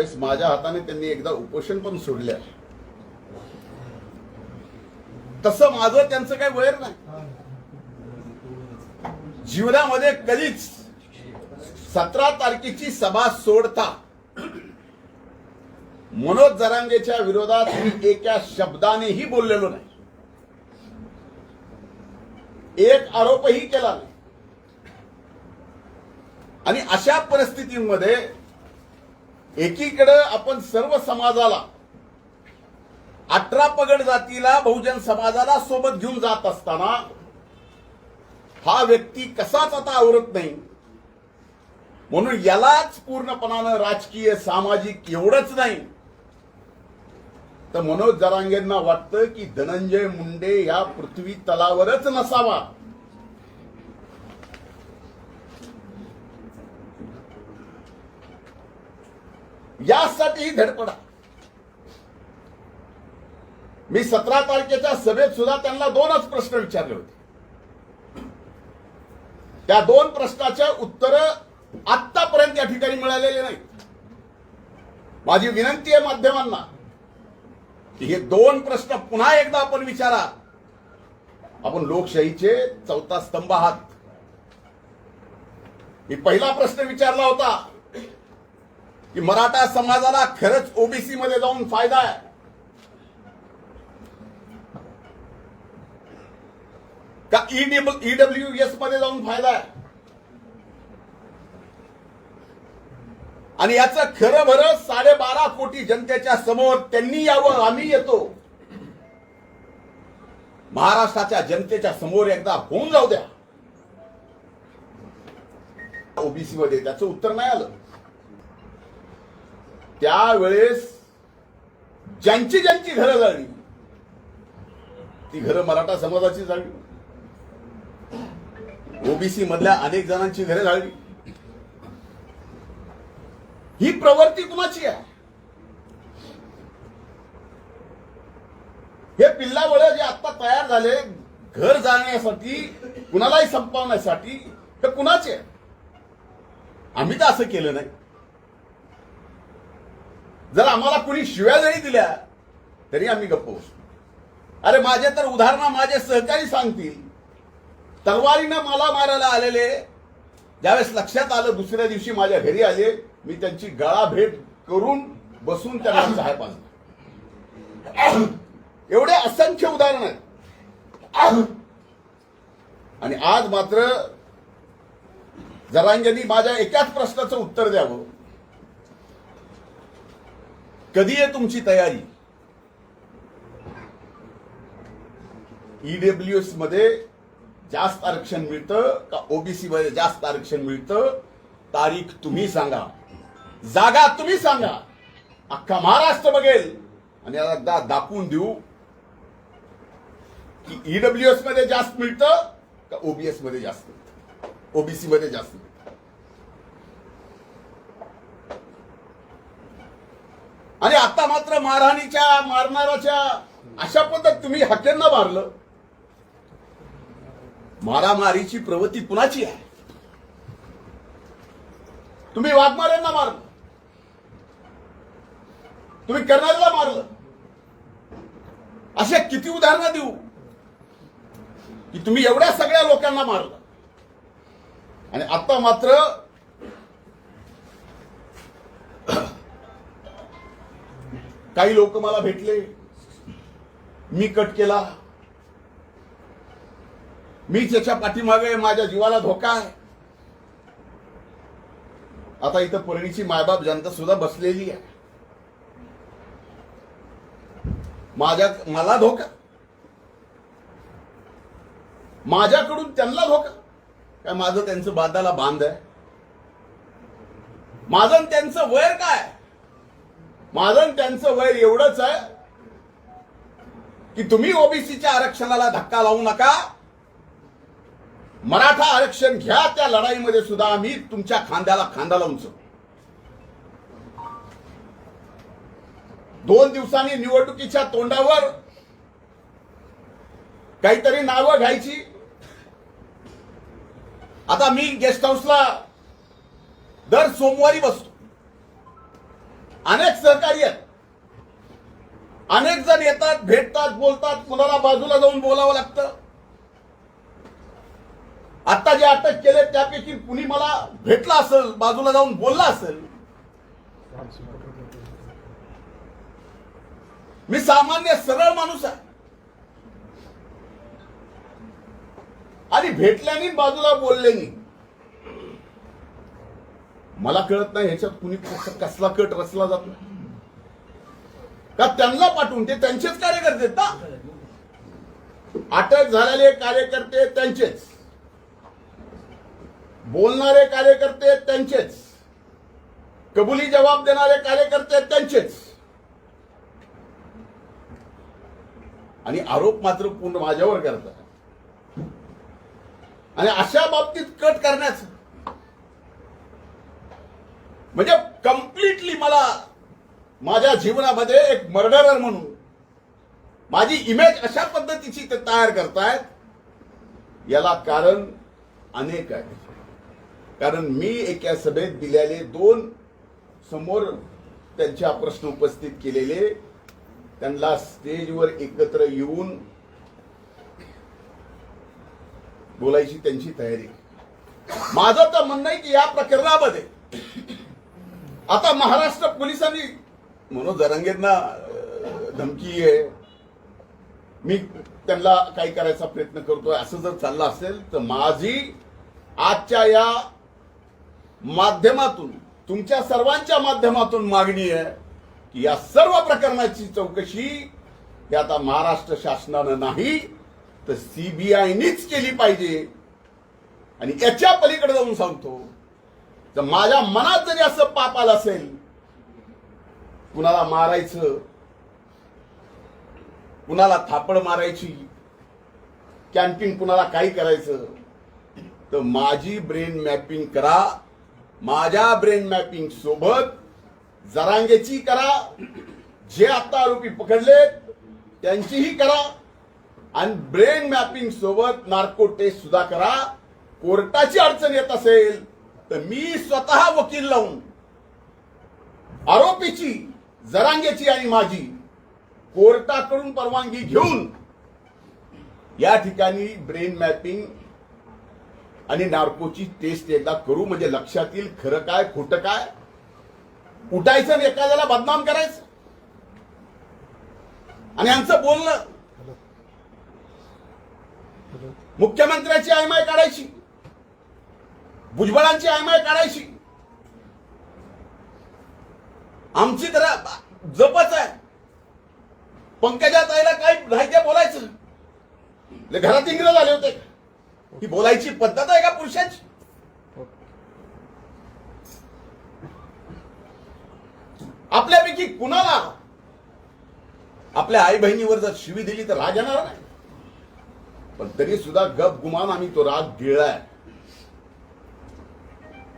त्यावेळेस माझ्या हाताने त्यांनी एकदा उपोषण पण सोडले तसं माझं त्यांचं काही वैर नाही. जीवनामध्ये कधीच सतरा तारखेची सभा सोडता मनोज जरांगेच्या विरोधात मी एका शब्दानेही बोललेलो नाही. एक आरोपही केला नाही. आणि अशा परिस्थितीमध्ये एकीकडे आपण सर्व समाजाला अठरा पगड जातीला बहुजन समाजाला सोबत घेऊन जात असताना हा व्यक्ती कसाच आता आवरत नाही? म्हणून यालाच पूर्णपणानं राजकीय सामाजिक एवढंच नाही. तर मनोज जरांगेंना वाटतं की धनंजय मुंडे या पृथ्वी तलावरच नसावा. यासाठीही धडपडा. मी सतरा तारखेच्या सभेत सुद्धा त्यांना दोनच प्रश्न विचारले होते. त्या दोन प्रश्नाच्या उत्तर आतापर्यंत या ठिकाणी मिळालेले नाही माझी विनंती आहे माध्यमांना की हे दोन प्रश्न पुन्हा एकदा आपण विचारा. आपण लोकशाहीचे चौथा स्तंभ आहात. मी पहिला प्रश्न विचारला होता की मराठा समाजाला खरंच ओबीसी मध्ये जाऊन फायदा आहे. का ईडब्ल्यू एसमध्ये जाऊन फायदा आहे? आणि याचं खरं भरं साडेबारा कोटी जनतेच्या समोर त्यांनी यावं आम्ही येतो. महाराष्ट्राच्या जनतेच्या समोर एकदा होऊन जाऊ द्या. ओबीसी मध्ये त्याचं उत्तर नाही आलं. त्यावेळेस ज्यांची ज्यांची घरं जाळली ती घरं मराठा समाजाची जाळली. ओबीसी मधल्या अनेक जणांची घरे जाळली. ही प्रवृत्ती कुणाची आहे? हे पिल्लावळ जे आता तयार झाले घर जाळण्यासाठी कुणालाही संपवण्यासाठी हे कुणाचे? आहे आम्ही तर असं केलं नाही. जर आम्हाला कुणी शिव्या जरी दिल्या तरी आम्ही गप्प बसतो अरे माझे तर उदाहरणं माझे सहकारी सांगतील. तलवारीनं मला मारायला आलेले ज्यावेळेस लक्षात आलं दुसऱ्या दिवशी माझ्या घरी आले मी त्यांची गळा भेट करून बसून त्यांना चहा एवढे असंख्य उदाहरण आहेत. आणि आज मात्र जरांगेनी माझ्या एकाच प्रश्नाचं उत्तर द्यावं. कधी आहे तुमची तयारी? ईडब्ल्यू एसमध्ये जास्त आरक्षण मिळतं का ओबीसी मध्ये जास्त आरक्षण मिळतं? तारीख तुम्ही सांगा. जागा तुम्ही सांगा. अख्खा महाराष्ट्र बघेल. आणि एकदा दाखवून देऊ की ईडब्ल्यू एसमध्ये जास्त मिळतं का ओबीएसमध्ये जास्त मिळतं? ओबीसी मध्ये जास्त मिळतं आणि आता मात्र मारहाणीच्या मारणाराच्या अशा पद्धत तुम्ही हत्यांना मारलं. मारामारीची प्रवृत्ती कुणाची आहे? तुम्ही वाघमाऱ्यांना मारलं. तुम्ही कर्नालला मारलं. असे किती उदाहरणं देऊ? की तुम्ही एवढ्या सगळ्या लोकांना मारलं. आणि आता मात्र काही लोक मला भेटले. मी कट केला. मी त्याच्या पाठीमागे माझ्या जीवाला धोका आहे. आता इथं परळीची मायबाप जनता सुद्धा बसलेली आहे. माझ्या मला धोका. माझ्याकडून त्यांना धोका. काय माझं त्यांचं बांधाला बांध आहे? माझं त्यांचं वैर काय माझं त्यांचं वैर एवढंच आहे की तुम्ही ओबीसीच्या आरक्षणाला धक्का लावू नका. मराठा आरक्षण घ्या त्या लढाईमध्ये सुद्धा आम्ही तुमच्या खांद्याला खांदा लावून दोन दिवसांनी निवडणुकीच्या तोंडावर काहीतरी नावं घ्यायची. आता मी गेस्ट हाऊसला दर सोमवारी बसतो. अनेक सहकारी आहेत. अनेक जण येतात भेटतात बोलतात. कुणाला बाजूला जाऊन बोलावं लागतं. आता जे अटक केले त्यापैकी कुणी मला भेटला असेल बाजूला जाऊन बोलला असेल मी सामान्य सरळ माणूस आहे. आणि भेटल्याने बाजूला बोलल्याने मला कळत नाही ह्याच्यात कुणी कसला कट रचला जातो का त्यांना पाठवून ते त्यांचेच कार्यकर्ते ना? अटक झालेले कार्यकर्ते त्यांचेच. बोलणारे कार्यकर्ते त्यांचेच. कबुली जबाब देणारे कार्यकर्ते त्यांचेच. आणि आरोप मात्र पूर्ण माझ्यावर करतात. आणि अशा बाबतीत कट करण्याचं म्हणजे कम्प्लिटली मला माझ्या जीवनामध्ये एक मर्डरर म्हणून माझी इमेज अशा पद्धतीची ते तयार करतायत. याला कारण अनेक आहे कारण मी एका सभेत दिलेले दोन समोर त्यांच्या प्रश्न उपस्थित केलेले त्यांना स्टेजवर एकत्र येऊन बोलायची त्यांची तयारी. माझं तर म्हणणं आहे की या प्रकरणामध्ये आता महाराष्ट्र पोलिसांनी म्हणून जरांगेंना धमकी आहे. मी त्यांना काही करायचा प्रयत्न करतोय. असं जर चाललं असेल तर माझी आजच्या या माध्यमातून तुमच्या सर्वांच्या माध्यमातून मागणी आहे की या सर्व प्रकरणाची चौकशी ही आता महाराष्ट्र शासनानं नाही तर सीबीआयनीच केली पाहिजे. आणि याच्या पलीकडे जाऊन सांगतो तर माझ्या मनात जरी असं पाप आलं असेल कुणाला मारायचं कुणाला थापड मारायची कॅम्पिंग कुणाला काही करायचं तर माझी ब्रेन मॅपिंग करा माझ्या ब्रेन मॅपिंग सोबत जरांगेची करा जे आता आरोपी पकडलेत त्यांचीही करा आणि ब्रेन मॅपिंग सोबत नार्को टेस्ट सुद्धा करा. कोर्टाची अडचण येत असेल तर मी स्वतः वकील लावून आरोपीची जरांगेची आणि माझी कोर्टाकडून परवानगी घेऊन या ठिकाणी ब्रेन मॅपिंग आणि नार्कोची टेस्ट एकदा करू म्हणजे लक्षात येईल खरं काय खोटं काय उठायचं एखाद्याला बदनाम करायचं. आणि यांचं बोलणं मुख्यमंत्र्याची आयमाय काढायची. भुजबळांची आयमाय काढायची. आमची तर जपच आहे. पंकजा ताईला काय नाही ते बोलायचं घरात इंग्रज आले होते. ही बोलायची पद्धत आहे का पुरुषाची? आपल्यापैकी कुणाला आपल्या आई बहिणीवर जर शिवी दिली तर राग येणार नाही. पण तरी सुद्धा गप गुमान आम्ही तो राग गिळलाय.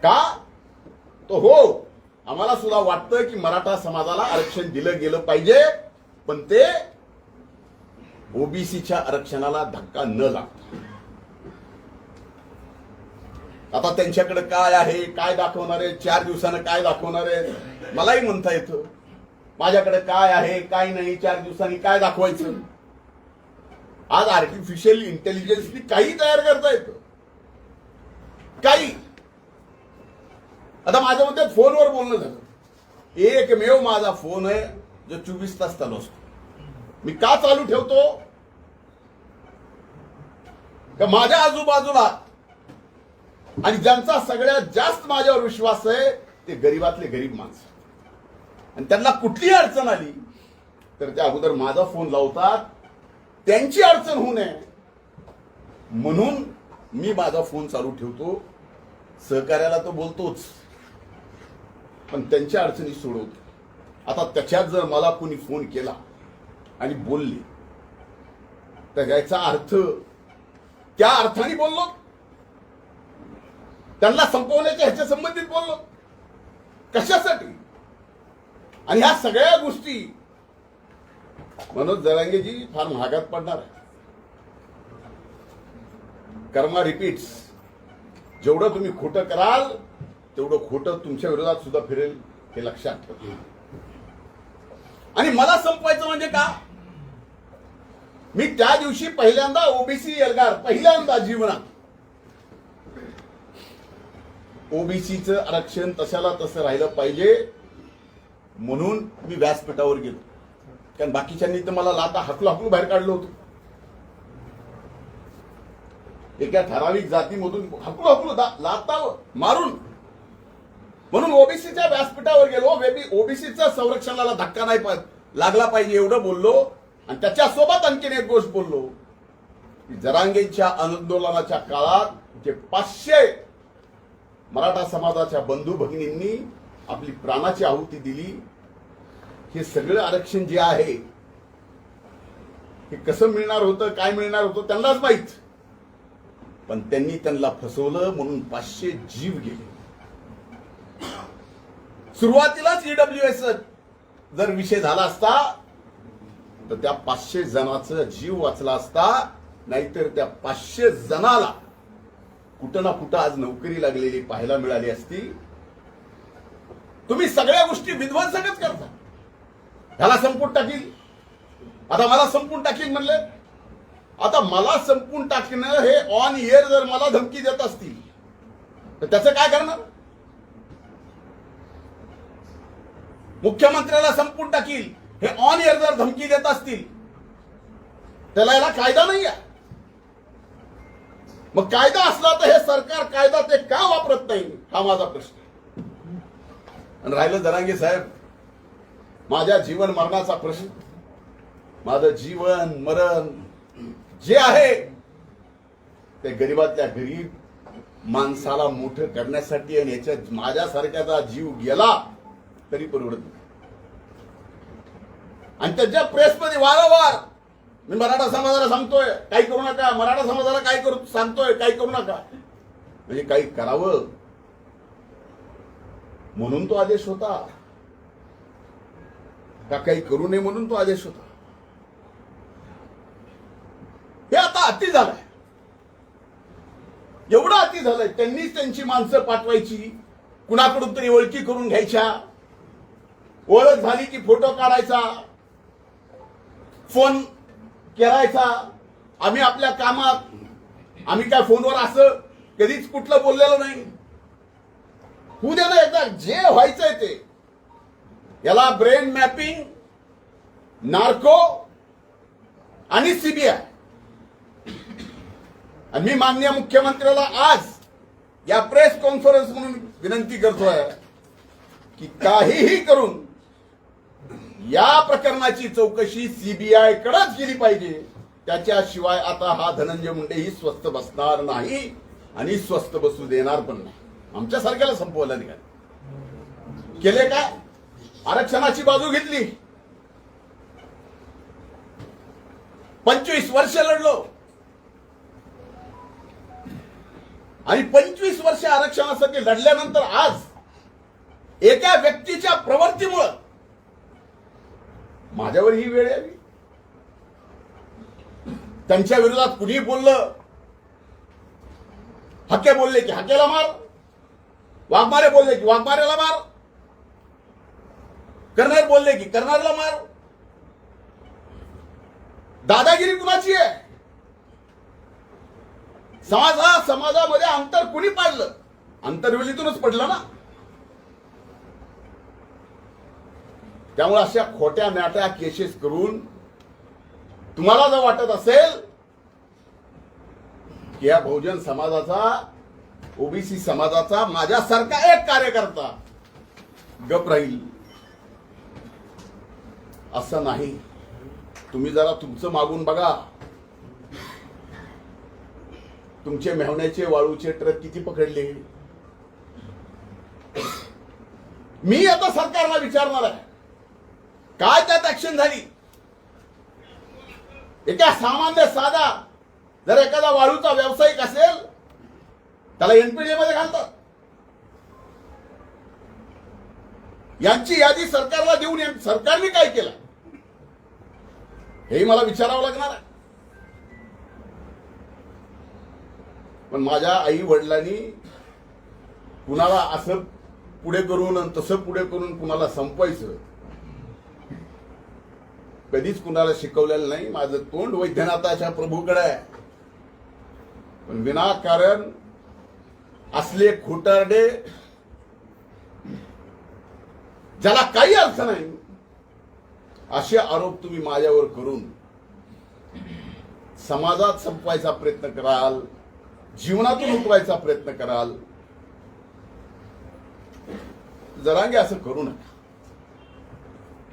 का? तो हो. आम्हाला सुद्धा वाटतं की मराठा समाजाला आरक्षण दिलं गेलं पाहिजे पण ते ओबीसीच्या आरक्षणाला धक्का न लागता. आता त्यांच्याकडे काय आहे काय दाखवणार आहे चार दिवसानं काय दाखवणार आहे? मलाही म्हणता येतं. माझ्याकडे काय आहे काय नाही चार दिवसांनी काय दाखवायचं? आज आर्टिफिशियल इंटेलिजन्सनी काही तयार करता येतं. काही. आता माझ्या मते फोनवर बोलणं झालं. एकमेव माझा फोन आहे जो चोवीस तास चालू असतो. मी का चालू ठेवतो? का माझ्या आजूबाजूला? आणि ज्यांचा सगळ्यात जास्त माझ्यावर विश्वास आहे ते गरीबातले गरीब माणसं. आणि त्यांना कुठली अडचण आली तर त्या अगोदर माझा फोन लावतात. त्यांची अडचण होऊ नये. म्हणून मी माझा फोन चालू ठेवतो. सहकार्याला तर बोलतोच. पण त्यांच्या अडचणी सोडवतो. आता त्याच्यात जर मला कोणी फोन केला आणि बोलले तर याचा अर्थ त्या अर्थाने बोललो. त्यांना संपवण्याच्या ह्याच्या संबंधित बोललो. कशासाठी? आणि ह्या सगळ्या गोष्टी मनोज जरांगेजी फार महागात पडणार आहे कर्मा रिपीट्स जेवढं तुम्ही खोटं कराल तेवढं खोटं तुमच्या विरोधात सुद्धा फिरेल हे लक्षात ठेवा. आणि मला संपवायचं म्हणजे का? मी त्या दिवशी पहिल्यांदा ओबीसी एल्गार पहिल्यांदा जीवनात. ओबीसीचं आरक्षण तशाला तसं राहिलं पाहिजे म्हणून मी व्यासपीठावर गेलो. कारण बाकीच्यांनी तर मला लाता हकलू हकलू बाहेर काढलं होतं. एका ठराविक जातीमधून हकलू हकलू लाता मारून म्हणून ओबीसीच्या व्यासपीठावर गेलो ओबीसीचा संरक्षणाला धक्का नाही लागला पाहिजे एवढं बोललो. आणि त्याच्यासोबत आणखीन एक गोष्ट बोललो. की जरांगेंच्या आंदोलनाच्या काळात जे पाचशे मराठा समाजाच्या बंधू भगिनींनी आपली प्राणाची आहुती दिली हे सगळं आरक्षण जे आहे हे कसं मिळणार होतं काय मिळणार होतं त्यांनाच माहीत. पण त्यांनी त्यांना फसवलं म्हणून पाचशे जीव गेले. सुरुवातीलाच ईडब्ल्यू एस जर विषय झाला असता तर त्या पाचशे जणांचा जीव वाचला असता नाहीतर त्या पाचशे जणाला कुठं ना कुठं आज नोकरी लागलेली पाहायला मिळाली असती. तुम्ही सगळ्या गोष्टी विध्वंसकच करता. ह्याला संपून टाकील. आता मला संपून टाकील म्हणले. आता मला संपून टाकणं हे ऑन इयर जर मला धमकी देत असतील तर त्याचं काय करणार? मुख्यमंत्र्याला संपून टाकील. हे ऑन एअर जर धमकी देत असतील त्याला याला कायदा नाही आहे मग कायदा असला तर हे सरकार कायदा ते का वापरत नाही? हा माझा प्रश्न आणि राहिलं जरांगे साहेब माझ्या जीवन मरणाचा प्रश्न. माझं जीवन मरण जे आहे ते गरीबातल्या गरीब माणसाला मोठं करण्यासाठी आणि याच्यात माझ्यासारख्याचा जीव गेला तरी परवडत नाही. आणि त्याच्या प्रेसमध्ये वारंवार मी मराठा समाजाला सांगतोय काही करू नका मराठा समाजाला काय करू सांगतोय काही करू नका. म्हणजे काही करावं. म्हणून तो आदेश होता. का काही करू नये म्हणून तो आदेश होता. हे आता अति झालंय. एवढं अति झालंय त्यांनीच त्यांची माणसं पाठवायची कुणाकडून तरी ओळखी करून घ्यायच्या. ओळख झाली की फोटो काढायचा फोन करायचा आम्ही आपल्या कामात आम्ही काय फोनवर असं कधीच कुठलं बोललेलं नाही. होऊ ना एकदा जे व्हायचंय ते. याला ब्रेन मॅपिंग नार्को आणि सीबीआय. आणि मी माननीय मुख्यमंत्र्याला आज या प्रेस कॉन्फरन्स म्हणून विनंती करतोय की काहीही करून या प्रकरणाची चौकशी सीबीआय कडेच गेली पाहिजे. त्याच्याशिवाय आता हा धनंजय मुंडे ही स्वस्थ बसणार नाही आणि स्वस्थ बसू देणार पण नाही. आमच्या सारख्याला संपवलं निघाल. केले काय? आरक्षणाची बाजू घेतली. पंचवीस वर्ष लढलो. आणि पंचवीस वर्ष आरक्षणासाठी लढल्यानंतर आज एका व्यक्तीच्या प्रवृत्तीमुळं माझ्यावर ही वेळ आली त्यांच्या विरोधात कुणी बोललं हक्के बोलले की हक्केला मार वाघमारे बोलले की वाघमारेला मार कर्नर बोलले की कर्नरला मार. दादागिरी कुणाची आहे? समाजा समाजामध्ये अंतर कुणी पाडलं? अंतरवेलीतूनच पडलं ना? त्यामुळे अशा खोट्या नाट्या केसेस करून तुम्हाला जर वाटत असेल की या बहुजन समाजाचा ओबीसी समाजाचा माझ्यासारखा एक कार्यकर्ता गप राहील. असं नाही. तुम्ही जरा तुमचं मागून बघा. तुमचे मेहण्याचे वाळूचे ट्रक किती पकडले? मी आता सरकारला विचारणार आहे. काय त्यात ऍक्शन झाली? एका सामान्य साधा जर एखादा वाळूचा व्यावसायिक असेल त्याला एनपीडी मध्ये घालतात. यांची यादी सरकारला देऊन सरकारने काय केलं? हेही मला विचारावं लागणार आहे. पण माझ्या आई वडिलांनी कुणाला असं पुढे करून आणि तसं पुढे करून कुणाला संपवायचं कधीच कुणाला शिकवलेलं नाही. माझं तोंड वैद्यनाथाच्या प्रभूकडे आहे. पण विनाकारण असले खोटारडे ज्याला काही अर्थ नाही असे आरोप तुम्ही माझ्यावर करून समाजात संपवायचा प्रयत्न कराल जीवनातून उठवायचा प्रयत्न कराल. जरांगे असं करू नका.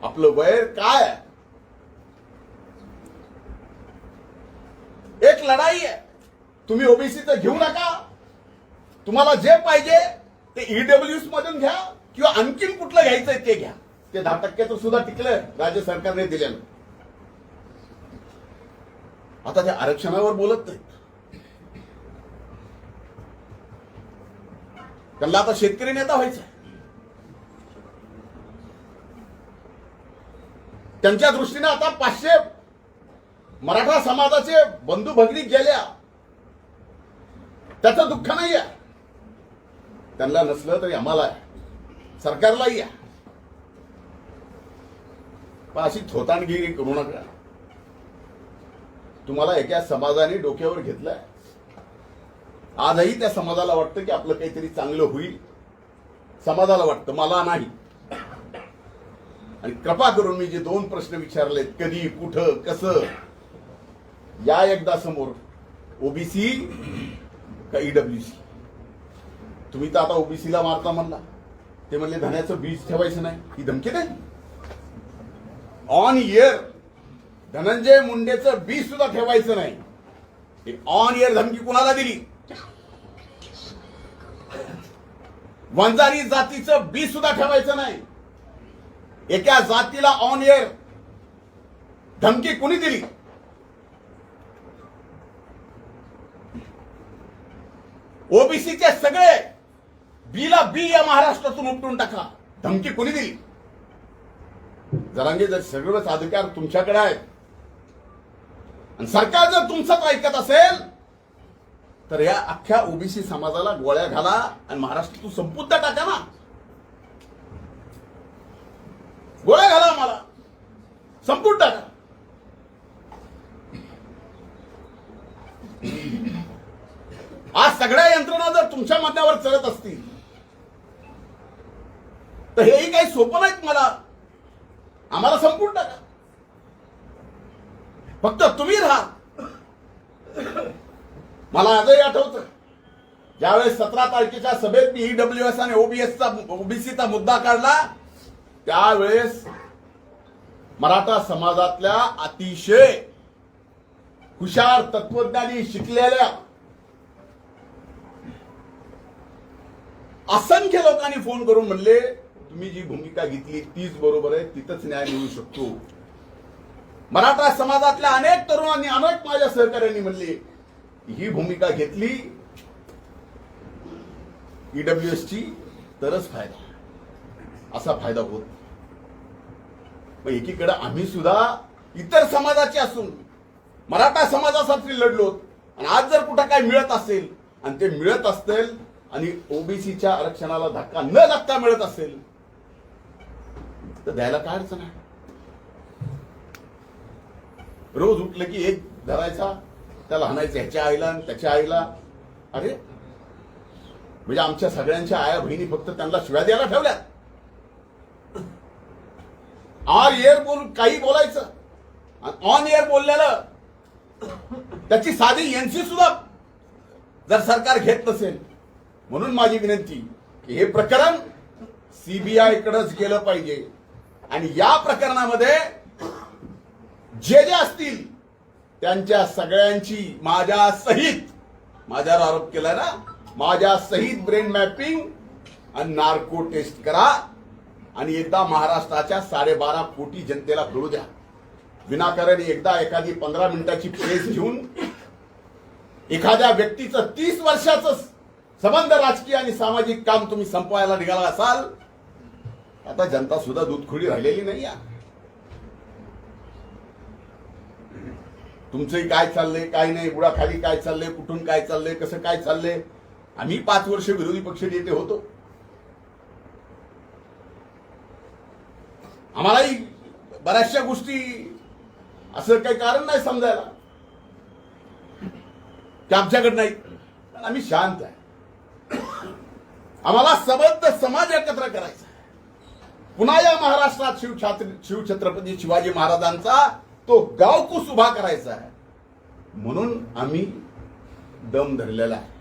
आपलं वैर काय एक लढाई आहे. तुम्ही ओबीसीचं घेऊ नका. तुम्हाला जे पाहिजे ते ईडब्ल्यूस मधून घ्या किंवा आणखीन कुठलं घ्यायचंय ते घ्या. ते दहा टक्क्याचं सुद्धा टिकलं राज्य सरकारने दिलेलं. आता त्या आरक्षणावर बोलत नाही त्यांना आता शेतकरी नेता व्हायचा त्यांच्या दृष्टीने आता पाचशे मराठा समाजाचे बंधू भगिनी गेल्या. त्याचं दुःख नाही आहे त्यांना नसलं तरी आम्हाला सरकारलाही आहे. पण अशी थोतांडगिरी करू नका. तुम्हाला एका समाजाने डोक्यावर घेतलंय. आजही त्या समाजाला वाटतं की आपलं काहीतरी चांगलं होईल. समाजाला वाटतं मला नाही. आणि कृपा करून मी जे दोन प्रश्न विचारलेत कधी कुठं कसं या एकदा समोर ओबीसी का ईडब्ल्यूसी तुम्ही तर आता ओबीसीला मारता म्हणला. ते म्हणले धन्याचं बीज ठेवायचं नाही. ही धमकी नाही ऑन इयर धनंजय मुंडेचं बीज सुद्धा ठेवायचं नाही. ऑन इयर धमकी कुणाला दिली? वंजारी जातीचं बीज सुद्धा ठेवायचं नाही. एका जातीला ऑन इयर धमकी कुणी दिली? ओबीसीचे सगळे बीला बी या महाराष्ट्रातून उपटून टाका. धमकी कोणी दिली? जरांगे जर सगळेच अधिकार तुमच्याकडे आहेत आणि सरकार जर तुमचंच ऐकत असेल तर या अख्ख्या ओबीसी समाजाला गोळ्या घाला आणि महाराष्ट्रातून संपुद्ध टाका ना. गोळ्या घाला मला संपून टाका. आज सगळ्या यंत्रणा जर तुमच्या मध्यावर चलत असतील तर हेही काही सोपं नाहीत मला. आम्हाला संपून टाका. फक्त तुम्ही राहा. मला आजही आठवतं ज्यावेळेस सतरा तारखेच्या सभेत मी ईडब्ल्यू एस आणि ओबीएसचा ओबीसीचा मुद्दा काढला त्यावेळेस मराठा समाजातल्या अतिशय हुशार तत्वज्ञानी शिकलेल्या असंख्य लोकांनी फोन करून म्हणले तुम्ही जी भूमिका घेतली तीच बरोबर आहे तिथंच न्याय मिळू शकतो. मराठा समाजातल्या अनेक तरुणांनी अनेक माझ्या सहकार्यांनी म्हणले ही भूमिका घेतली ईडब्ल्यूएस ची तरच फायदा असा फायदा होत मग एकीकडे आम्ही सुद्धा इतर समाजाचे असून मराठा समाजासाठी लढलो आणि आज जर कुठं काय मिळत असेल आणि ते मिळत असेल आणि ओबीसीच्या आरक्षणाला धक्का न धक्का मिळत असेल तर द्यायला काय अडचण आहे? रोज उठलं की एक धरायचा त्याला हाणायचं ह्याच्या आईला आणि त्याच्या आईला. अरे म्हणजे आमच्या सगळ्यांच्या आया बहिणी फक्त त्यांना शिव्या द्यायला ठेवल्यात आर एअर बोल काही बोलायचं. ऑन एअर बोललेलं त्याची साधी एनसी सुद्धा जर सरकार घेत नसेल म्हणून माझी विनंती की हे प्रकरण सीबीआय कडेच गेलं पाहिजे. आणि या प्रकरणामध्ये जे जे असतील त्यांच्या सगळ्यांची माझ्या सहित माझ्यावर आरोप केला ना माझ्या सहित ब्रेन मॅपिंग आणि नार्को टेस्ट करा आणि एकदा महाराष्ट्राच्या साडेबारा कोटी जनतेला कळू द्या. विनाकारण एकदा एखादी पंधरा मिनिटाची प्रेस घेऊन एखाद्या व्यक्तीचं तीस वर्षाचं संबंध राजकीय आणि सामाजिक काम तुम्ही संपवायला निघाला असाल आता जनता सुद्धा दूधखोडी राहिलेली नाही या तुमचंही काय चाललंय काय नाही बुडाखाली काय चाललंय कुठून काय चाललंय कसं काय चाललंय? आम्ही पाच वर्ष विरोधी पक्ष नेते होतो. आम्हालाही बऱ्याचशा गोष्टी असं काही कारण नाही समजायला. की आमच्याकडे नाही. आम्ही शांत आहे. आम्हाला सबंध समाज एकत्र करायचा आहे. पुन्हा या महाराष्ट्रात शिवछात्र शिवछत्रपती शिवाजी महाराजांचा तो गावकूस उभा करायचा आहे. म्हणून आम्ही दम धरलेला आहे.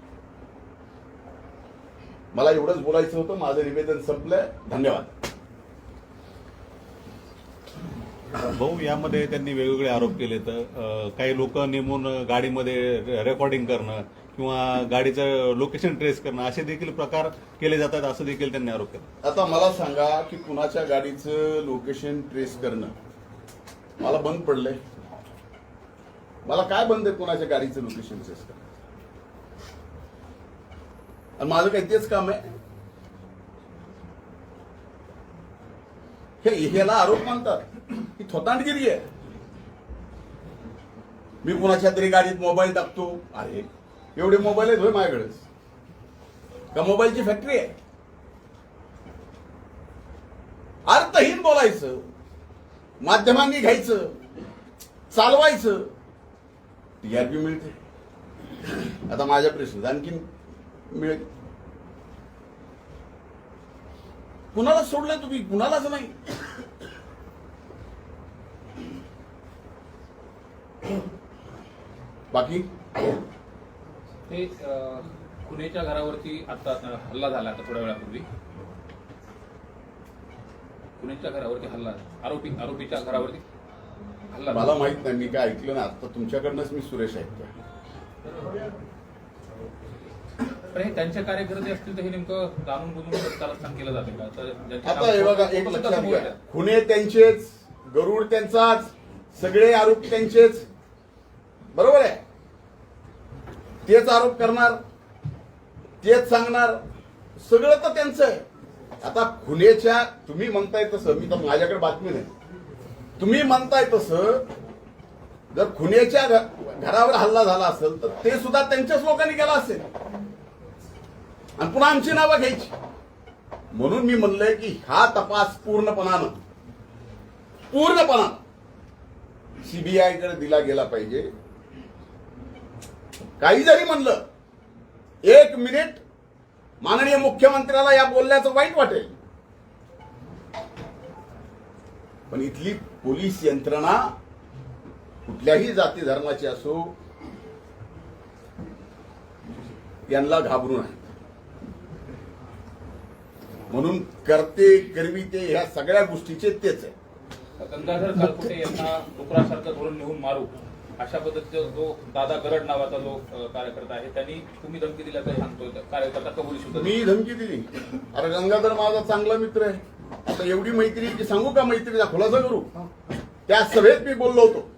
मला एवढंच बोलायचं होतं. माझं निवेदन संपलं धन्यवाद. भाऊ यामध्ये त्यांनी वेगवेगळे आरोप केले तर काही लोक नेमून गाडीमध्ये रेकॉर्डिंग करणं किंवा गाडीचं लोकेशन ट्रेस करणं असे देखील प्रकार केले जातात असं देखील त्यांनी आरोप केला. आता मला सांगा की कुणाच्या गाडीचं लोकेशन ट्रेस करणं? मला बंद पडलंय. मला काय बंद आहे कुणाच्या गाडीचं लोकेशन ट्रेस करणं? आणि माझं काही तेच काम आहे? हे ह्याला आरोप मानतात. ही थोतांडगिरी आहे. मी कुणाच्या तरी गाडीत मोबाईल टाकतो. अरे एवढे मोबाईल आहेत होय माझ्याकडेच. का मोबाईलची फॅक्टरी आहे? अर्थहीन बोलायचं माध्यमांनी घ्यायचं चालवायचं टीआरपी मिळते. आता माझ्या प्रश्न आणखीन मिळेल. कुणाला सोडलंय तुम्ही? कुणालाच नाही. बाकी? हे अ, खुनेच्या घरावरती आता हल्ला झाला आता थोड्या वेळापूर्वी. खुनेच्या घरावरती हल्ला आरोपी आरोपीच्या घरावरती हल्ला मला माहीत नाही मी काय ऐकलं ना आता तुमच्याकडनंच मी सुरेश ऐकतोय. पण हे त्यांचे कार्यकर्ते असतील तर हे नेमकं जाणून बुजून कारस्थान केलं जाते का? तर आता हे बघा एक नावावर- लक्षात घ्या. खुने त्यांचेच गरुड त्यांचाच सगळे आरोप त्यांचेच. बरोबर आहे? तेच आरोप करणार तेच सांगणार सगळं तर त्यांचं आहे. आता खुनेच्या तुम्ही म्हणताय तसं मी तर माझ्याकडे बातमी नाही. तुम्ही म्हणताय तसं जर खुनेच्या घरावर हल्ला झाला असेल तर ते सुद्धा त्यांच्याच लोकांनी केला असेल. आणि पुन्हा आमची नावं घ्यायची. म्हणून मी म्हणलंय की हा तपास पूर्णपणानं पूर्णपणानं सीबीआयकडे दिला गेला पाहिजे. काही जरी म्हणलं एक मिनिट माननीय मुख्यमंत्र्याला या बोलण्याचं वाईट वाटेल. पण इथली पोलीस यंत्रणा कुठल्याही जाती धर्माची असो यांना घाबरून आहे म्हणून करते करविते ह्या सगळ्या गोष्टीचे तेच आहे. गंगाधर कालकुटे यांना डुकरासारखं धोरण नेऊन मारू. अशा पद्धतीचा जो दादा गरड नावाचा जो कार्यकर्ता आहे त्यांनी तुम्ही धमकी दिल्याचं सांगतोय. कार्यकर्ता कबुली सुद्धा मी धमकी दिली. अरे गंगाधर माझा चांगला मित्र आहे. आता एवढी मैत्री की सांगू का मैत्रीचा खुलासा करू? त्या सभेत मी बोललो होतो.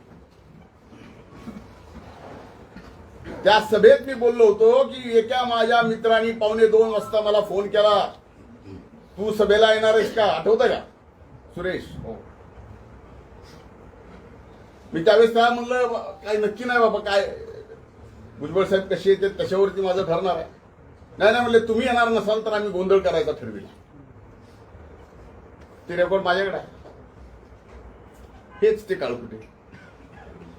त्या सभेत मी बोललो होतो की एका माझ्या मित्रांनी पावणे दोन वाजता मला फोन केला. तू सभेला येणार आहेस का? आठवतं का? सुरेश. हो. मी त्यावेळेस काय म्हणलं काय नक्की नाही बाबा काय भुजबळ साहेब कसे येते त्याच्यावरती माझं ठरणार आहे. नाही नाही म्हणले तुम्ही येणार नसाल तर आम्ही गोंधळ करायचा ठरविला ते रेकॉर्ड माझ्याकडे आहे. हेच ते काळकुटे.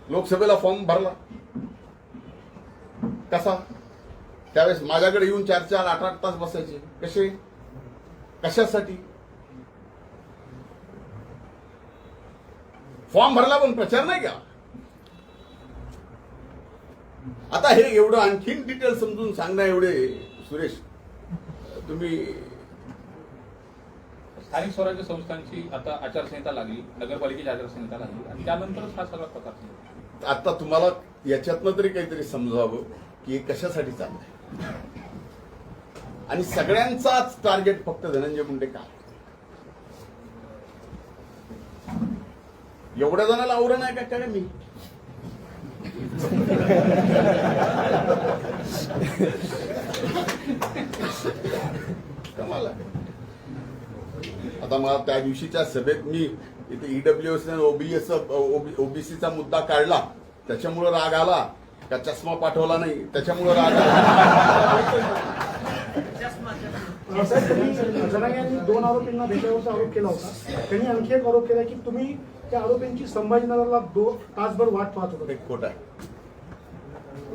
लोकसभेला फॉर्म भरला. कसा? त्यावेळेस माझ्याकडे येऊन चार चार आठ आठ तास बसायचे. कसे? कशासाठी? फॉर्म भरला पण प्रचार नाही का आता हे एवढं आणखीन डिटेल समजून सांगणं एवढे सुरेश तुम्ही स्थानिक स्वराज्य संस्थांची आता आचारसंहिता लागली नगरपालिकेची आचारसंहिता लागली आणि त्यानंतरच हा सगळा प्रकार. आता तुम्हाला याच्यातनं तरी काहीतरी समजावं की कशासाठी चाललंय? आणि सगळ्यांचाच टार्गेट फक्त धनंजय मुंडे का? एवढ्या जणाला आवरण नाही का? काय मी? कमाल आता मला त्या दिवशीच्या सभेत मी इथे ईडब्ल्यू एस ओबीएस ओबीसीचा मुद्दा काढला. त्याच्यामुळं राग आला. का चष्मा पाठवला नाही. त्याच्यामुळं राग आला. दोन आरोपींना भेटल्यावरचा आरोप केला होता. त्यांनी आणखी एक आरोप केला की तुम्ही त्या आरोपींची संभाजीनगरला दो तासभर वाट पाहत होता. हे खोट आहे.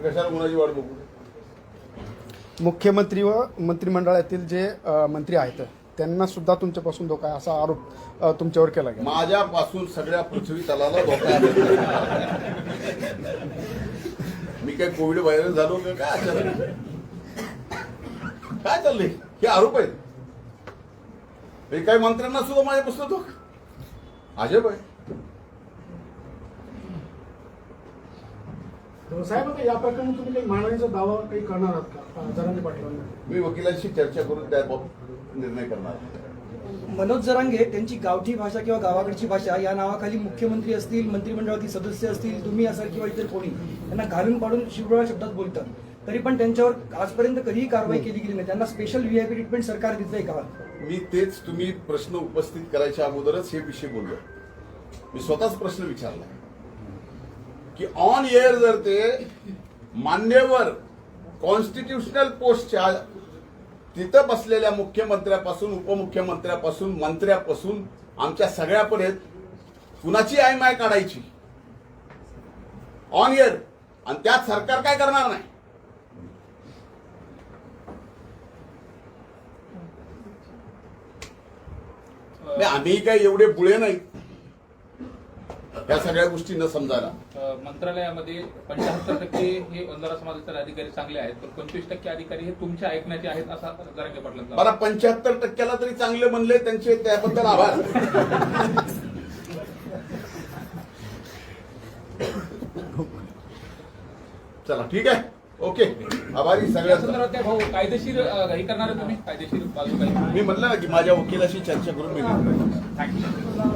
कशाला कुणाची वाट बघू? मुख्यमंत्री व मंत्रिमंडळातील जे मंत्री आहेत त्यांना सुद्धा तुमच्यापासून धोका आहे असा आरोप तुमच्यावर केला गेला. माझ्यापासून सगळ्या पृथ्वी तलाला धोका आहे. मी काय कोविड व्हायरल झालो का? काय अचानक? काय चाललंय? हे आरोप आहेत. हे काही मंत्र्यांना सुद्धा माझ्यापासून धोका. अजब आहे. साहेब आता या प्रकरणी तुम्ही काही मानण्याचा दावा काही करणार आहात का? जरांगे पाटलांना. मी वकिलांशी चर्चा करून त्याबाबत निर्णय करणार. मनोज जरांगे त्यांची गावठी भाषा किंवा गावाकडची भाषा या नावाखाली मुख्यमंत्री असतील मंत्रिमंडळातील सदस्य असतील तुम्ही असाल किंवा इतर कोणी त्यांना घालून पाडून शिवडोळा शब्दात बोलतात. तरी पण त्यांच्यावर आजपर्यंत कधीही कारवाई केली गेली नाही. त्यांना स्पेशल व्हीआयपी ट्रीटमेंट सरकार देतंय का? मी तेच तुम्ही प्रश्न उपस्थित करायच्या अगोदरच हे विषय बोललो. मी स्वतःच प्रश्न विचारला. की ऑन एअर जर ते मान्यवर कॉन्स्टिट्युशनल पोस्टच्या तिथं बसलेल्या मुख्यमंत्र्यापासून उपमुख्यमंत्र्यापासून मंत्र्यापासून आमच्या सगळ्यापर्यंत कुणाची आयमाय काढायची? ऑन एअर आणि त्यात सरकार काय करणार नाही? नाही, आम्ही काय एवढे बुळे नाही. या सगळ्या गोष्टी न समजायला. मंत्रालयामध्ये पंच्याहत्तर टक्के हे बंजारा समाजाचे अधिकारी चांगले आहेत पण पंचवीस टक्के अधिकारी हे तुमच्या ऐकण्याचे आहेत असा जरांगे पाटलांचा मला पंच्याहत्तर टक्क्याला तरी चांगले म्हणले त्यांचे त्याबद्दल आभार. चला ठीक आहे. ओके. आभारी या सगळ्यांचा संदर्भात भाऊ कायदेशीर हे करणार तुम्ही? कायदेशीर बाजू मी म्हणलं ना की माझ्या वकिलाशी चर्चा करून मी. थँक्यू